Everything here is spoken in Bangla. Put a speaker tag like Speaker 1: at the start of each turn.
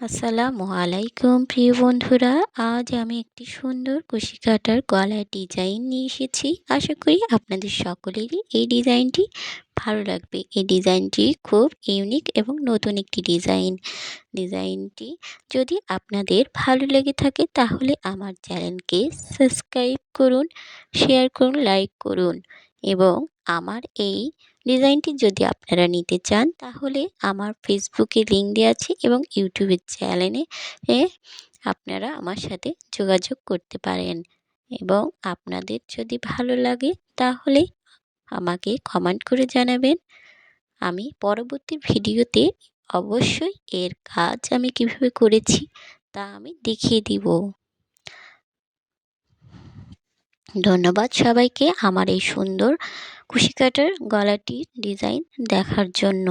Speaker 1: আসসালামু আলাইকুম, প্রিয় বন্ধুরা। আজ আমি একটি সুন্দর কুশি কাটার গলার ডিজাইন নিয়ে এসেছি। আশা করি আপনাদের সকলেরই এই ডিজাইনটি ভালো লাগবে। এই ডিজাইনটি খুব ইউনিক এবং নতুন একটি ডিজাইন। ডিজাইনটি যদি আপনাদের ভালো লেগে থাকে, তাহলে আমার চ্যানেলকে সাবস্ক্রাইব করুন, শেয়ার করুন, লাইক করুন এবং আমার এই ডিজাইনটি যদি আপনারা নিতে চান, তাহলে আমার ফেসবুকে লিঙ্ক দেওয়া আছে এবং ইউটিউবের চ্যানেলে আপনারা আমার সাথে যোগাযোগ করতে পারেন। এবং আপনাদের যদি ভালো লাগে, তাহলে আমাকে কমেন্ট করে জানাবেন। আমি পরবর্তী ভিডিওতে অবশ্যই এর কাজ আমি কীভাবে করেছি, তা আমি দেখিয়ে দিব। ধন্যবাদ সবাইকে। আমার এই সুন্দর কুশি কাটার গলাটির ডিজাইন দেখার জন্য।